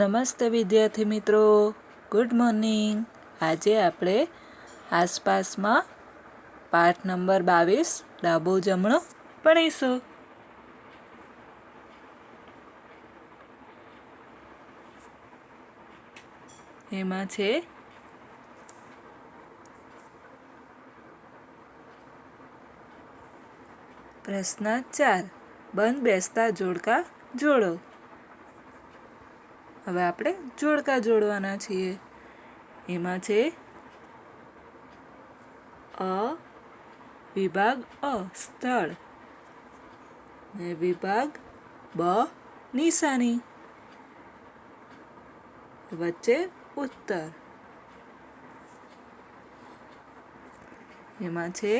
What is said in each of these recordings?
નમસ્તે વિદ્યાર્થી મિત્રો. ગુડ મોર્નિંગ આજે આપણે આસપાસમાં પાઠ નંબર બાવીસ, ડાબો જમણો ભણીશું એમાં છે પ્રશ્ન ચાર, બંધ બેસતા જોડકા જોડો. હવે આપણે જોડકા જોડવાના છીએ. એમાં છે અ વિભાગ અ સ્થળ ને વિભાગ બ નિશાની. વચ્ચે ઉત્તર. એમાં છે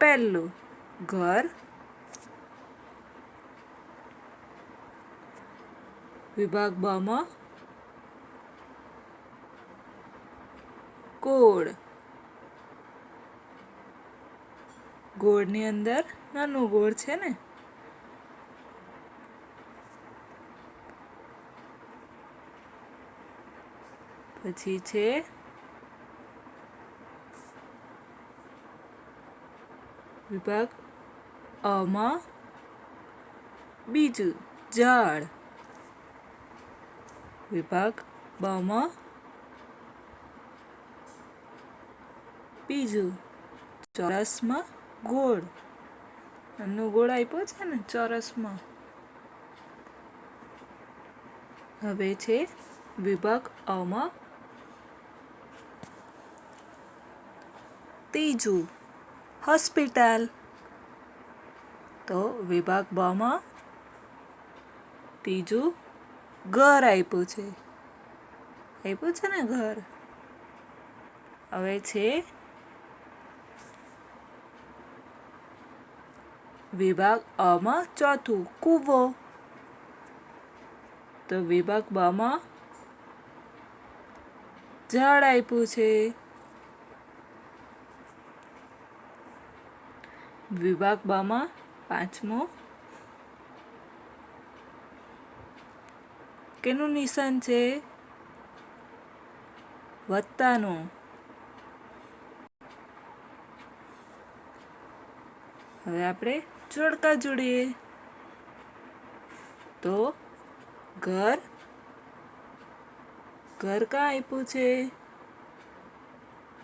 પહેલું ઘર વિભાગ બમાં ગોળ. ગોળની અંદર નાનું ગોળ છે ને? પછી છે વિભાગ અમાં બીજું ઝાડ. વિભાગ બમાં બીજું, ચોરસમાં ગોળ. એમનો ગોળ આપ્યો છે ને, ચોરસમાં. હવે છે વિભાગ અમાં ત્રીજું, હોસ્પિટલ. તો વિભાગ બમાં ત્રીજું ઘર આપ્યું છે. આપ્યું છે ને ઘર? હવે છે વિભાગ અમાં ચોથું, કૂવો. તો વિભાગ બમાં ઝાડ આપ્યું છે. વિભાગ બમાં પાંચમો કેનું નિશાન છે વત્તાનું હવે આપણે જોડકા જોડીએ. તો ઘર ઘર કાં આપ્યું છે?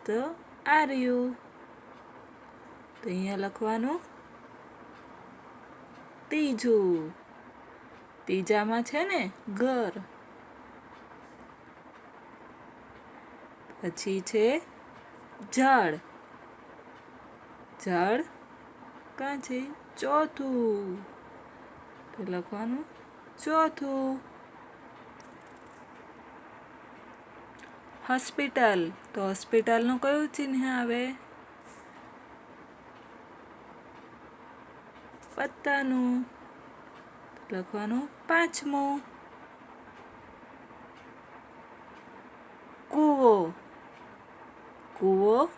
તો આ રહ્યું. તો અહીંયા લખવાનું, ત્રીજું. ત્રીજામાં છે ને, ઘર. પછી છે ઝાડ. ઝાડ કાં છે? ચોથું. તો લખવાનું ચોથું. હોસ્પિટલ. તો હોસ્પિટલનું કયું ચિહ્ન આવે? પત્તાનું. લખવાનું પાંચમો. કૂવો. કૂવો.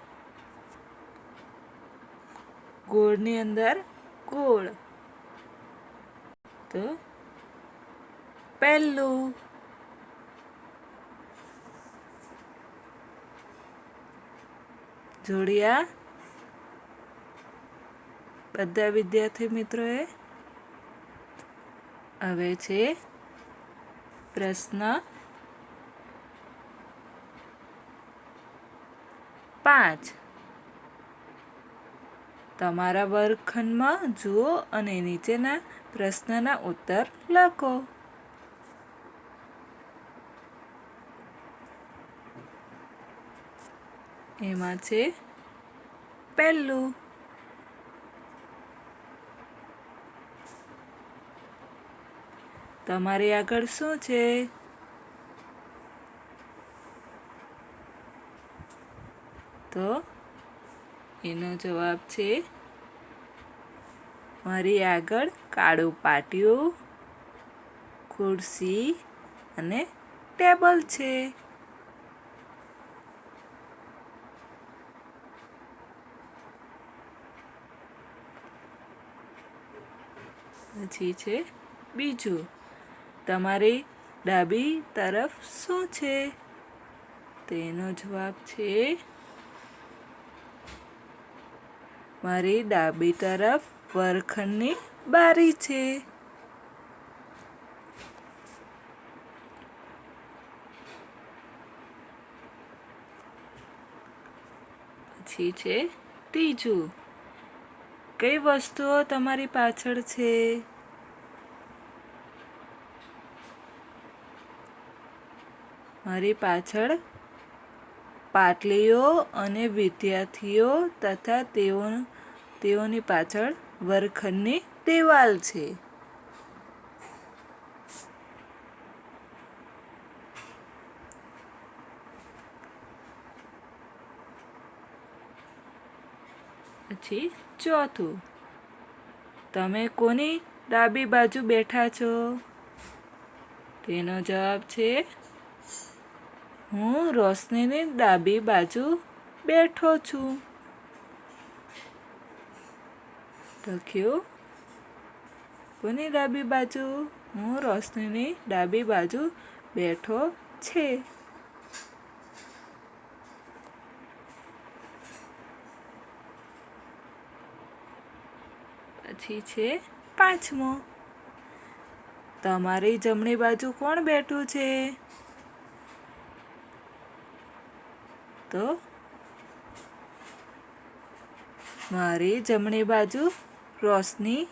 ગોળની અંદર ગોળ. તો પહેલું. જોડિયા. બધા વિદ્યાર્થી મિત્રોએ હવે છે. પ્રશ્ન પાંચ. તમારા વર્ગખંડમાં જુઓ અને નીચેના પ્રશ્નના ઉત્તર લખો. એમાં છે પહેલું. તમારી આગળ શું છે? તો એનો જવાબ છે, મારી આગળ કાળું પાટિયું, ખુરશી અને ટેબલ છે. પછી છે, બીજું તમારી ડાબી તરફ શું છે? તેનો જવાબ છે, મારી ડાબી તરફ વરખંડની બારી છે. પછી છે, ત્રીજું. કઈ વસ્તુઓ તમારી પાછળ છે? મારી પાછળ પાટલીઓ અને વિદ્યાર્થીઓ તથા તેઓ, તેઓની પાછળ વર્ગખંડની દિવાલ છે. પછી ચોથું, તમે કોની ડાબી બાજુ બેઠા છો? તેનો જવાબ છે હું રોશનીની ડાબી બાજુ બેઠો છું. લખ્યું કોની ડાબી બાજુ? હું રોશનીની ડાબી બાજુ બેઠો છે. પછી છે પાંચમો. તમારી જમણી બાજુ કોણ બેઠું છે? તો મારી જમણી બાજુ રોશની,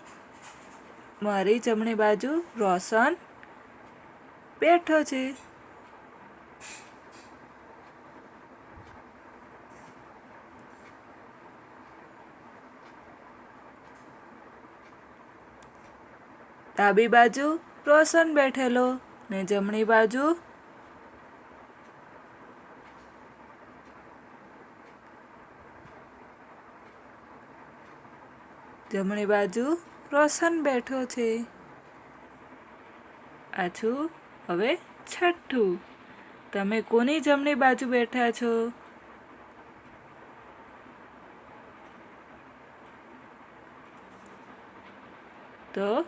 મારી જમણી બાજુ રોશન બેઠો છે. ડાબી બાજુ રોશન બેઠેલો ને જમણી બાજુ જમણી બાજુ રોશન બેઠો છે. આછું, હવે છઠ્ઠું. તમે કોની જમણી બાજુ બેઠા છો? તો,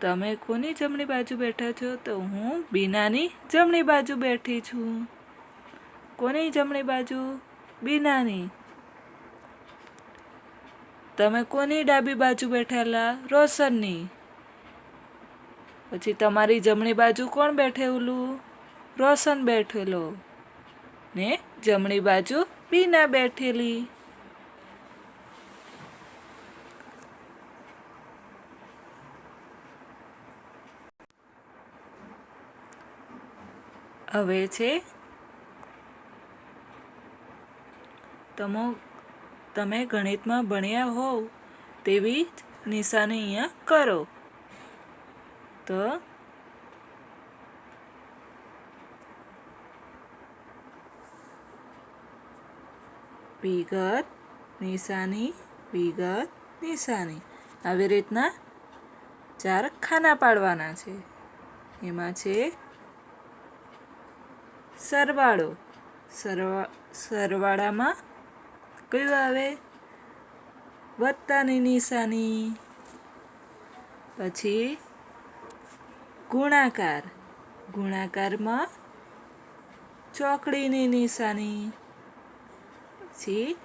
તમે કોની જમણી બાજુ બેઠા છો? તો હું બીનાની જમણી બાજુ બેઠી છું. કોની જમણી બાજુ? બીનાની. તમે કોની ડાબી બાજુ બેઠેલા? રોશનની. પછી તમારી જમણી બાજુ કોણ બેઠેલું? રોશન બેઠેલો. ને જમણી બાજુ બીના બેઠેલી. હવે છે. તમો તમે ગણિતમાં ભણ્યા હોવ તેવી જ નિશાની અહીંયા કરો. તો વિગત, નિશાની વિગત, નિશાની. આવી રીતના ચાર ખાના પાડવાના છે. એમાં છે સરવાળો. સરવા, સરવાળામાં કયું આવે? વત્તાની નિશાની. પછી ગુણાકાર. ગુણાકારમાં ચોકડીની નિશાની. પછી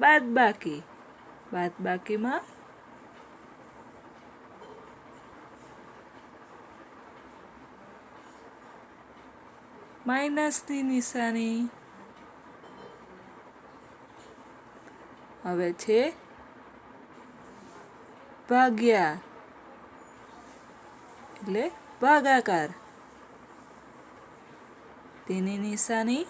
બાદબાકી. બાદબાકીમાં માઇનસની નિશાની. હવે છે. ભાગ્યા. એટલે ભાગાકાર. તેની નિશાની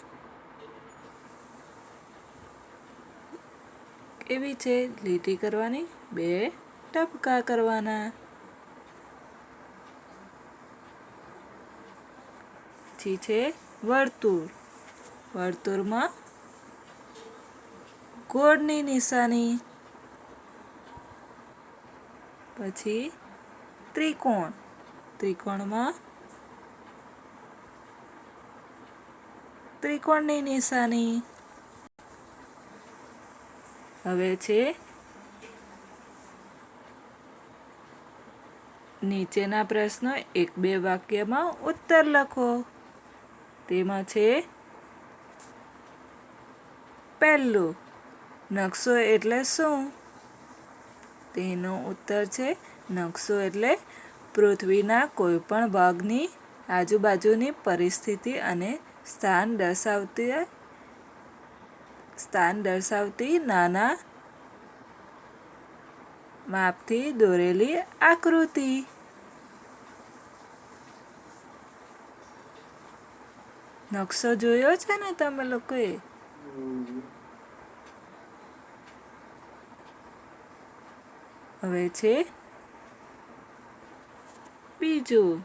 કેવી છે. લીટી કરવાની બે ટપકા કરવાના. પછી છે. વર્તુળ. વર્તુળમાં ગોળની નિશાની. પછી ત્રિકોણ. ત્રિકોણમાં ત્રિકોણની નિશાની. હવે છે નીચેના પ્રશ્નો એક બે વાક્યમાં ઉત્તર લખો. તેમાં છે પહેલું નકશો એટલે શું? તેનો ઉત્તર છે, નકશો એટલે પૃથ્વીના કોઈપણ ભાગની આજુબાજુની પરિસ્થિતિ અને સ્થાન દર્શાવતી સ્થાન દર્શાવતી નાના માપથી દોરેલી આકૃતિ. નકશો જોયો છે ને તમે લોકોએ? હવે છે બીજું.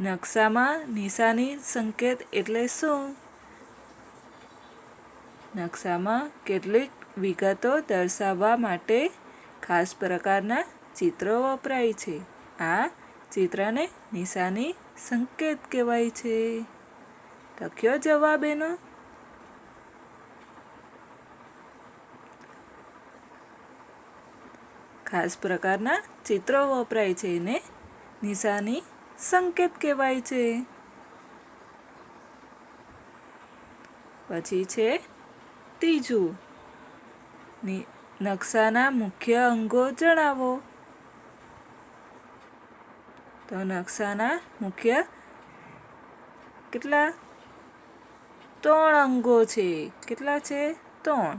નકશામાં નિશાની સંકેત એટલે શું? નકશામાં કેટલીક વિગતો દર્શાવવા માટે ખાસ પ્રકારના ચિત્રો વપરાય છે. આ ચિત્રને નિશાની સંકેત કહેવાય છે. લખ્યો જવાબ એનો ખાસ પ્રકારના ચિત્રો વપરાય છે એને નિશાની સંકેત કહેવાય છે. પછી છે ત્રીજું. નકશાના મુખ્ય અંગો જણાવો. તો નકશાના મુખ્ય કેટલા? ત્રણ અંગો છે. કેટલા છે? ત્રણ.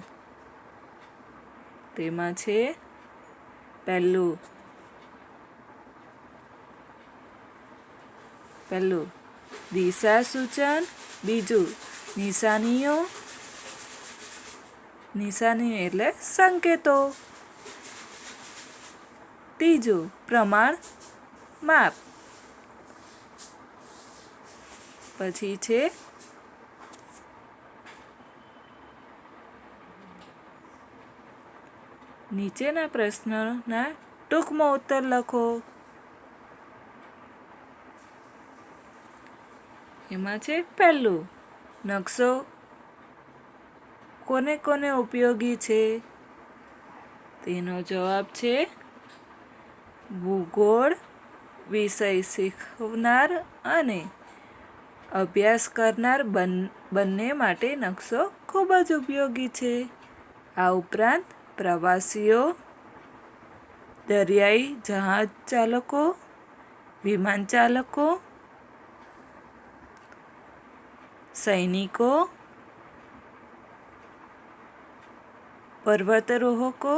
તેમાં છે પહેલું પહેલું દિશા સૂચન બીજું નિશાનીઓ નિશાનીઓ એટલે સંકેતો ત્રીજું પ્રમાણ માપ પછી છે નીચેના પ્રશ્નના ટૂંકમાં ઉત્તર લખો. એમાં છે પહેલું, નકશો કોને કોને ઉપયોગી છે? તેનો જવાબ છે, ભૂગોળ, વિષય શીખવનાર અને અભ્યાસ કરનાર બંને માટે નકશો ખૂબ જ ઉપયોગી છે. આ ઉપરાંત પ્રવાસીઓ દરિયાઈ જહાજ ચાલકો વિમાન ચાલકો સૈનિકો પર્વતરોહકો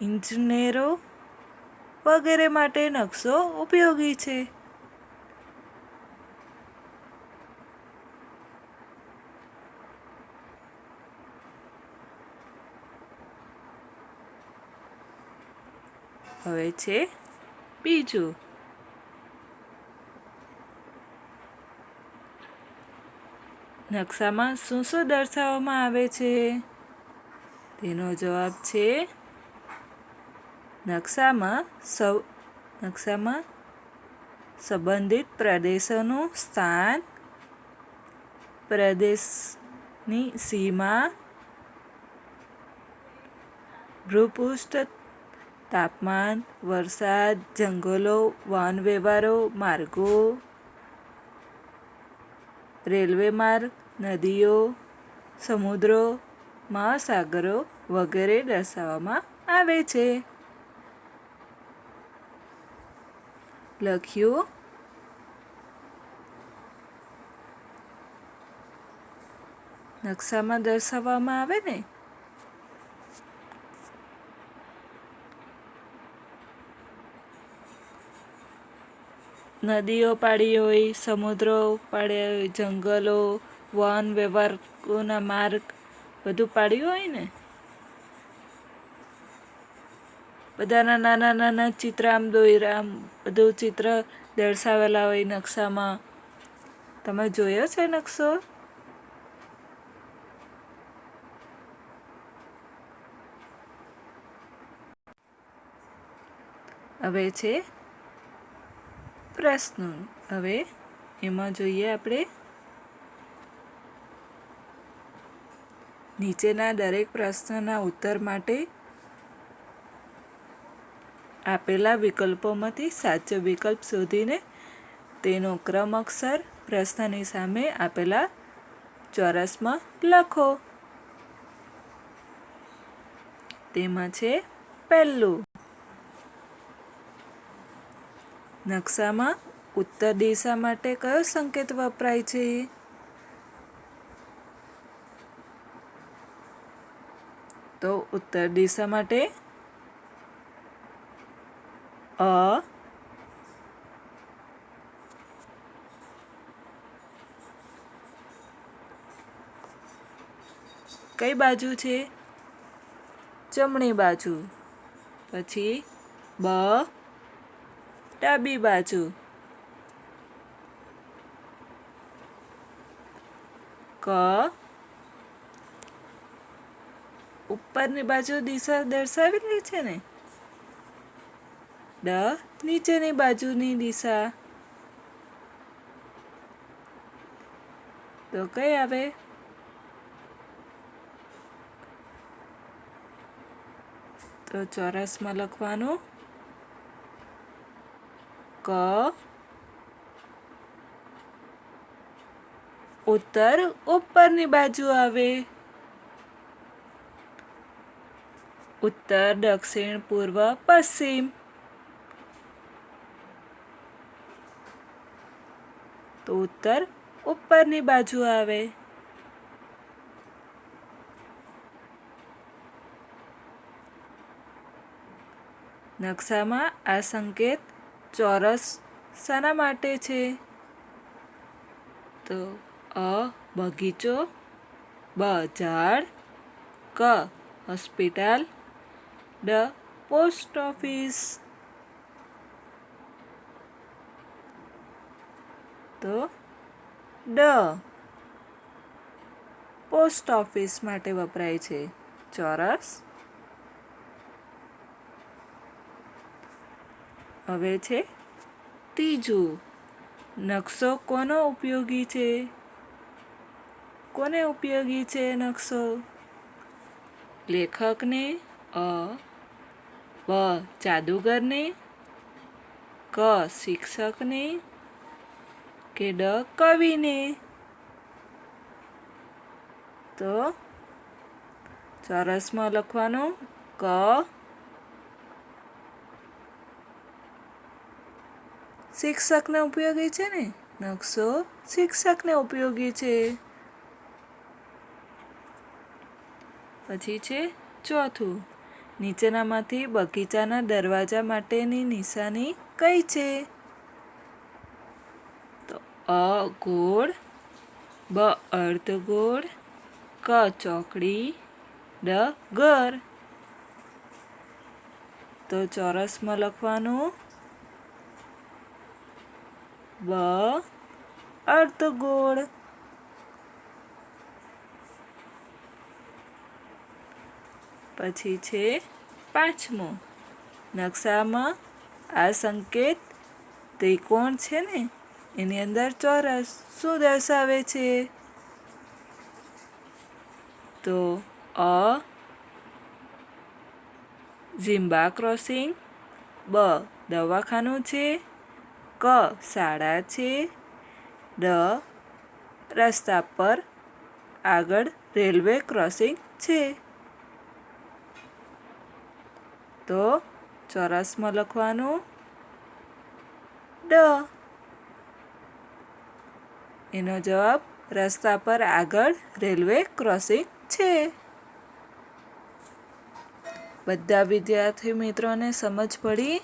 ઇન્જનેરો વગેરે માટે નકશો ઉપયોગી છે. હવે છે બીજું. નકશામાં શું શું દર્શાવવામાં આવે છે? તેનો જવાબ છે નકશામાં સૌ, નકશામાં સંબંધિત પ્રદેશોનું સ્થાન, પ્રદેશની સીમા, ભૂપૃષ્ઠ તાપમાન, વરસાદ, જંગલો વાહન વ્યવહારો, માર્ગો, રેલવે માર્ગ, નદીઓ, સમુદ્રો, મહાસાગરો વગેરે દર્શાવવામાં આવે છે. લખ્યું. નકશામાં દર્શાવવામાં આવે ને? નદીઓ પાડી હોય, સમુદ્રો પાડ્યા હોય, જંગલો, વન વ્યવહારોના માર્ગ બધું પાડ્યું હોય ને? બધાના નાના નાના ચિત્ર આમ આમ બધું ચિત્ર દર્શાવેલા હોય નકશામાં. તમે જોયો છે નકશો? હવે છે પ્રશ્નો. હવે એમાં જોઈએ આપણે નીચેના દરેક પ્રશ્નના ઉત્તર માટે આપેલા વિકલ્પોમાંથી સાચો વિકલ્પ શોધીને તેનો ક્રમ અક્ષર પ્રશ્નની સામે આપેલા ચોરસમાં લખો. તેમાં છે પહેલું. નકશામાં ઉત્તર દિશા માટે કયો સંકેત વપરાય છે? તો ઉત્તર દિશા માટે અ, કઈ બાજુ છે? જમણી બાજુ. પછી બ ડાબી બાજુ. ક. ઉપરની બાજુ દિશા દર્શાવેલી છે ને? ડ. નીચેની બાજુની દિશા. તો કઈ આવે? તો ચોરસમાં લખવાનું. ક. ઉત્તર ઉપરની બાજુ આવે. ઉત્તર, દક્ષિણ, પૂર્વ, પશ્ચિમ. તો ઉત્તર ઉપરની બાજુ આવે. નકશામાં આ સંકેત ચોરસ શાના માટે છે? તો અ બગીચો, બ ઝાડ, ક હોસ્પિટલ, ડ પોસ્ટ ઓફિસ. તો ડ પોસ્ટ ઓફિસ માટે વપરાય છે ચોરસ. હવે છે ત્રીજું. નકશો કોનો ઉપયોગી છે? કોને ઉપયોગી છે નકશો? લેખકને? અ. બ. જાદુગરને? ક. શિક્ષકને? કે ડ. કવિને? તો ચોરસમાં લખવાનું. ક. શિક્ષકને ઉપયોગી છે ને? નકશો શિક્ષકને ઉપયોગી છે. પછી છે ચોથું. નીચેનામાંથી બગીચાના દરવાજા માટેની નિશાની કઈ છે? તો અ ગોળ, બ અર્ધગોળ, ક ચોકડી, ડ ઘર. તો ચોરસમાં લખવાનું બ, અર્ધગોળ. પછી છે પાંચમો. નકશામાં આ સંકેત ત્રિકોણ છે ને, એની અંદર ચોરસ શું દર્શાવે છે? તો અ, ઝિમ્બા ક્રોસિંગ. બ, દવાખાનું છે. ક શાળા છે. ડ રસ્તા પર આગળ રેલવે ક્રોસિંગ છે. તો ચોરસમાં લખવાનું. ડ એનો જવાબ રસ્તા પર આગળ રેલવે ક્રોસિંગ છે. બધા વિદ્યાર્થી મિત્રોને સમજ પડી?